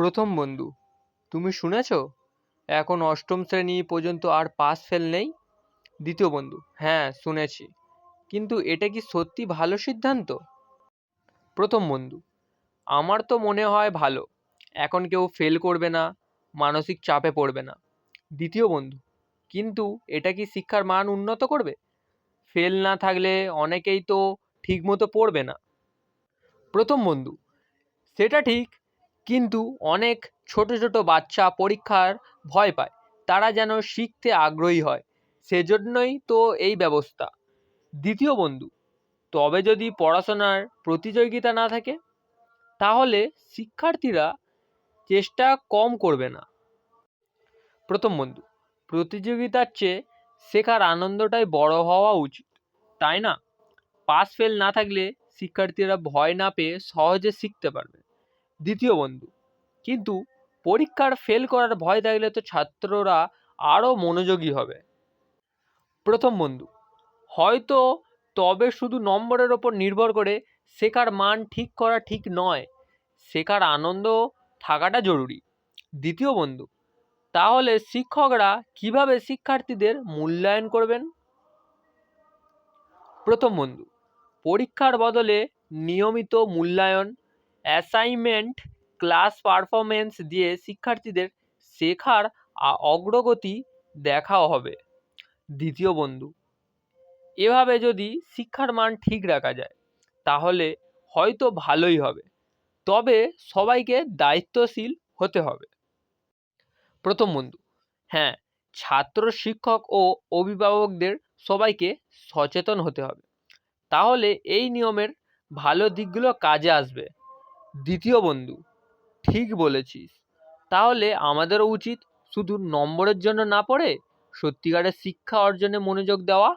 প্রথম বন্ধু। তুমি শুনেছ? এখন অষ্টম শ্রেণি পর্যন্ত আর পাস ফেল নেই? দ্বিতীয় বন্ধু। হ্যাঁ শুনেছি। কিন্তু এটা কি সত্যি ভালো সিদ্ধান্ত? প্রথম বন্ধু। আমার তো মনে হয় ভালো। এখন কেউ ফেল করবে না, মানসিক চাপে পড়বে না। দ্বিতীয় বন্ধু। কিন্তু এটা কি শিক্ষার মান উন্নত করবে? ফেল না থাকলে অনেকেই তো ঠিকমতো পড়বে না। প্রথম বন্ধু। সেটা ঠিক কিন্তু অনেক ছোট ছোট বাচ্চা পরীক্ষার ভয় পায়। তারা যেন শিখতে আগ্রহী হয়। সেজন্যই তো এই ব্যবস্থা। দ্বিতীয় বন্ধু, তবে যদি পড়াশোনার প্রতিযোগিতা না থাকে, তাহলে শিক্ষার্থীরা চেষ্টা কম করবে না। প্রথম বন্ধু, প্রতিযোগিতার চেয়ে শেখার আনন্দটাই বড় হওয়া উচিত, তাই না? পাস ফেল না থাকলে শিক্ষার্থীরা ভয় না পেয়ে সহজে শিখতে পারবে। দ্বিতীয় বন্ধু। কিন্তু পরীক্ষার ফেল করার ভয় থাকলে তো ছাত্ররা আরও মনোযোগী হবে। প্রথম বন্ধু, হয়তো তবে শুধু নম্বরের ওপর নির্ভর করে শেখার মান ঠিক করা ঠিক নয়, শেখার আনন্দ থাকাটা জরুরি। দ্বিতীয় বন্ধু, তাহলে শিক্ষকরা কীভাবে শিক্ষার্থীদের মূল্যায়ন করবেন? প্রথম বন্ধু, পরীক্ষার বদলে নিয়মিত মূল্যায়ন অ্যাসাইনমেন্ট ক্লাস পারফরমেন্স দিয়ে শিক্ষার্থীদের শেখার অগ্রগতি দেখাও হবে। দ্বিতীয় বন্ধু, এভাবে যদি শিক্ষার মান ঠিক রাখা যায়, তাহলে হয়তো ভালোই হবে। তবে সবাইকে দায়িত্বশীল হতে হবে। প্রথম বন্ধু হ্যাঁ ছাত্র শিক্ষক ও অভিভাবকদের সবাইকে সচেতন হতে হবে। তাহলে এই নিয়মের ভালো দিকগুলো কাজে আসবে। দ্বিতীয় বন্ধু। ঠিক বলেছিস। তাহলে আমাদেরও উচিত শুধু নম্বরের জন্য না পড়ে সত্যিকারের শিক্ষা অর্জনে মনোযোগ দেওয়া।